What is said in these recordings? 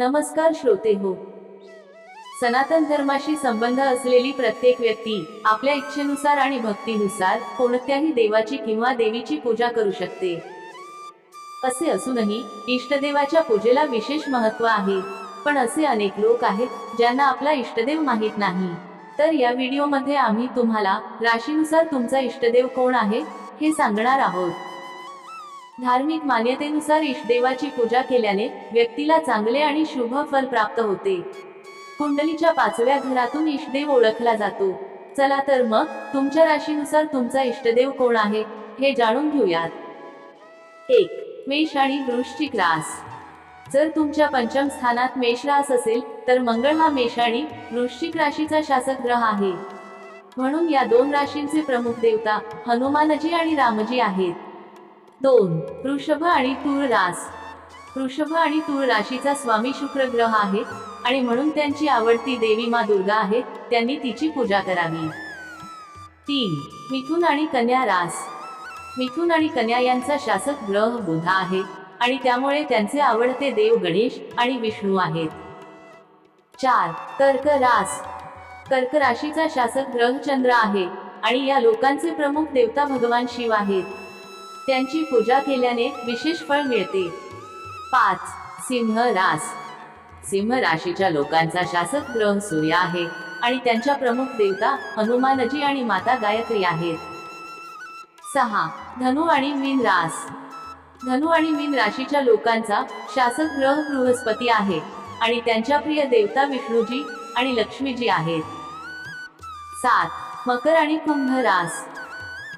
नमस्कार श्रोते हो. सनातन धर्माशी संबंध असलेली प्रत्येक व्यक्ती आपल्या इच्छेनुसार आणि भक्तीनुसार कोणत्याही देवाची किंवा देवीची पूजा करू शकते. असे असूनही इष्टदेवाच्या पूजेला विशेष महत्त्व आहे. पण असे अनेक लोक आहेत ज्यांना आपला इष्टदेव माहीत नाही. तर या व्हिडिओमध्ये आम्ही तुम्हाला राशीनुसार तुमचा इष्टदेव कोण आहे हे सांगणार आहोत. धार्मिक मान्यतेनुसार इष्टदेवाची पूजा केल्याने व्यक्तीला चांगले आणि शुभ फल प्राप्त होते. कुंडलीच्या पाचव्या घरातून इष्टदेव ओळखला जातो. चला तर मग तुमच्या राशीनुसार तुमचा इष्टदेव कोण आहे हे जाणून घेऊयात. एक मेष आणि वृश्चिक रास. जर तुमच्या पंचम स्थानात मेष रास असेल तर मंगळ हा मेष आणि वृश्चिक राशीचा शासक ग्रह आहे. म्हणून या दोन राशींचे प्रमुख देवता हनुमानजी आणि रामजी आहेत. दोन वृषभ आणि तूळ रास वृषभ आणि तूळ राशीचा स्वामी शुक्र ग्रह आहे आणि म्हणून त्यांची आवडती देवी मा दुर्गा आहे त्यांनी तिची पूजा करावी. तीन मिथुन आणि कन्या रास. मिथुन आणि कन्या यांचा शासक ग्रह बुध आहे आणि त्यामुळे त्यांचे आवडते देव गणेश आणि विष्णू आहेत. चार कर्क रास. कर्क राशीचा शासक ग्रह चंद्र आहे आणि या लोकांचे प्रमुख देवता भगवान शिव आहेत. त्यांची पूजा केल्याने विशेष फळ मिळते. पाच सिंह रास. सिंह राशीच्या लोकांचा शासक ग्रह सूर्य आहे आणि त्यांच्या प्रमुख देवता हनुमानजी आणि माता गायत्री आहेत. सहा धनु आणि मीन रास. धनु आणि मीन राशीच्या लोकांचा शासक ग्रह बृहस्पती आहे आणि त्यांच्या प्रिय देवता विष्णूजी आणि लक्ष्मीजी आहेत. सात मकर आणि कुंभ रास.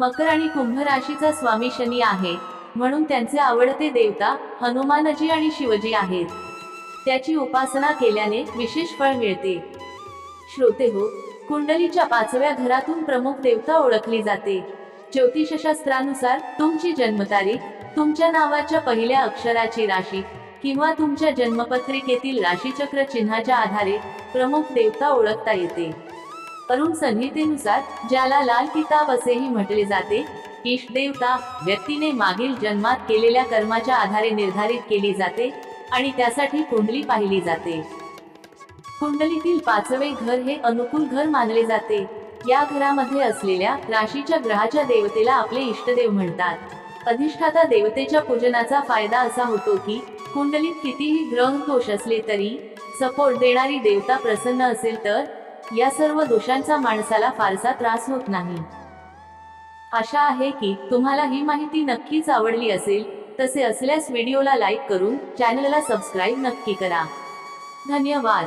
मकर आणि कुंभ राशीचा स्वामी शनी आहे. म्हणून त्यांचे आवडते देवता हनुमानजी आणि शिवजी आहेत. त्याची उपासना केल्याने विशेष फळ मिळते. श्रोते हो कुंडलीच्या पाचव्या घरातून प्रमुख देवता ओळखली जाते. ज्योतिषशास्त्रानुसार तुमची जन्मतारीख तुमच्या नावाच्या पहिल्या अक्षराची राशी किंवा तुमच्या जन्मपत्रिकेतील राशीचक्र चिन्हाच्या आधारे प्रमुख देवता ओळखता येते. अरुण संहितेनुसार ज्याला लाल किताब असेही म्हटले जाते इष्टदेवता व्यक्तीने मागील जन्मात केलेल्या कर्माच्या आधारे निर्धारित केली जाते आणि त्यासाठी कुंडली पाहिली जाते. कुंडलीतील पाचवे घर हे अनुकूल घर मानले जाते. या घरामध्ये असलेल्या राशीच्या ग्रहाच्या देवतेला आपले इष्टदेव म्हणतात. अधिष्ठाता देवतेच्या पूजनाचा फायदा असा होतो की कुंडलीत कितीही ग्रह दोष असले तरी सपोर्ट देणारी देवता प्रसन्न असेल तर या सर्व दोषांचा माणसाला फारसा त्रास होत नाही. आशा आहे की तुम्हाला ही माहिती नक्कीच आवडली असेल तसे असल्यास व्हिडिओला लाईक करून चॅनलला सबस्क्राईब नक्की करा. धन्यवाद.